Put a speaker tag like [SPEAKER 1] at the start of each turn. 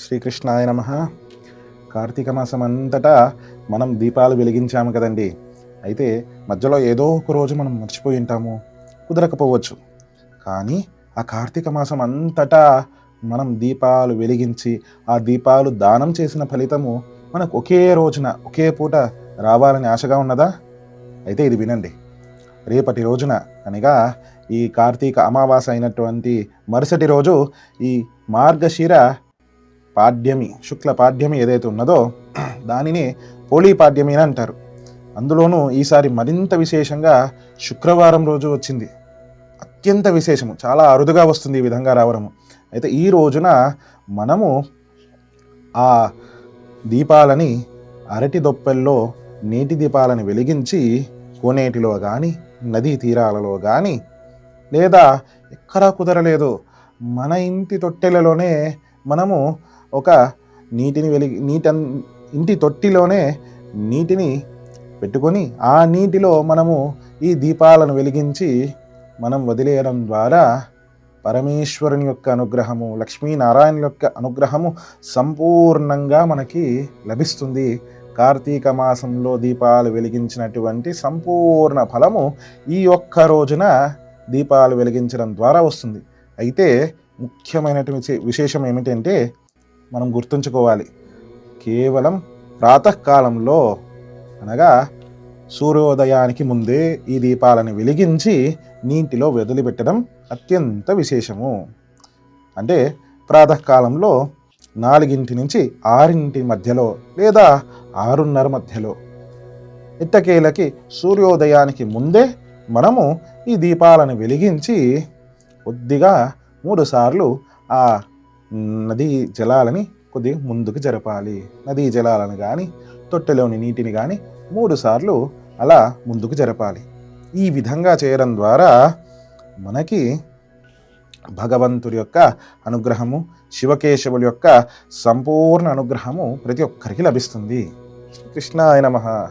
[SPEAKER 1] శ్రీకృష్ణాయ నమ. కార్తీక మాసం అంతటా మనం దీపాలు వెలిగించాము కదండి. అయితే మధ్యలో ఏదో ఒక రోజు మనం మర్చిపోయి ఉంటాము కుదరకపోవచ్చు. కానీ ఆ కార్తీక మాసం అంతటా మనం దీపాలు వెలిగించి ఆ దీపాలు దానం చేసిన ఫలితము మనకు ఒకే రోజున ఒకే పూట రావాలని ఆశగా ఉన్నదా? అయితే ఇది వినండి. రేపటి రోజున అనగా ఈ కార్తీక అమావాస అయినటువంటి మరుసటి రోజు ఈ మార్గశిర పాడ్యమి శుక్ల పాడ్యమి ఏదైతే ఉన్నదో దానిని పోలీ పాడ్యమి అని అంటారు. అందులోనూ ఈసారి మరింత విశేషంగా శుక్రవారం రోజు వచ్చింది. అత్యంత విశేషము చాలా అరుదుగా వస్తుంది ఈ విధంగా రావడము. అయితే ఈ రోజున మనము ఆ దీపాలని అరటి దొప్పెల్లో నీటి దీపాలను వెలిగించి కోనేటిలో కానీ నదీ తీరాలలో కానీ లేదా ఎక్కడా కుదరలేదు మన ఇంటి తొట్టెలలోనే మనము ఒక నీటిని వెలిగి నీటి ఇంటి తొట్టిలోనే నీటిని పెట్టుకొని ఆ నీటిలో మనము ఈ దీపాలను వెలిగించి మనం వదిలేయడం ద్వారా పరమేశ్వరుని యొక్క అనుగ్రహము లక్ష్మీనారాయణ యొక్క అనుగ్రహము సంపూర్ణంగా మనకి లభిస్తుంది. కార్తీక మాసంలో దీపాలు వెలిగించినటువంటి సంపూర్ణ ఫలము ఈ ఒక్క రోజున దీపాలు వెలిగించడం ద్వారా వస్తుంది. అయితే ముఖ్యమైనటువంటి విశేషం ఏమిటంటే మనం గుర్తుంచుకోవాలి. కేవలం ప్రాతకాలంలో అనగా సూర్యోదయానికి ముందే ఈ దీపాలను వెలిగించి నీటిలో వదిలిపెట్టడం అత్యంత విశేషము. అంటే ప్రాతకాలంలో నాలుగింటి నుంచి ఆరింటి మధ్యలో లేదా ఆరున్నర మధ్యలో ఇట్టకేలకి సూర్యోదయానికి ముందే మనము ఈ దీపాలను వెలిగించి కొద్దిగా మూడుసార్లు ఆ నదీ జలాలని కొద్దిగా ముందుకు జరపాలి. నదీ జలాలను కానీ తొట్టెలోని నీటిని కానీ మూడుసార్లు అలా ముందుకు జరపాలి. ఈ విధంగా చేయడం ద్వారా మనకి భగవంతుడి యొక్క అనుగ్రహము శివకేశవుల యొక్క సంపూర్ణ అనుగ్రహము ప్రతి ఒక్కరికి లభిస్తుంది. కృష్ణాయ నమః.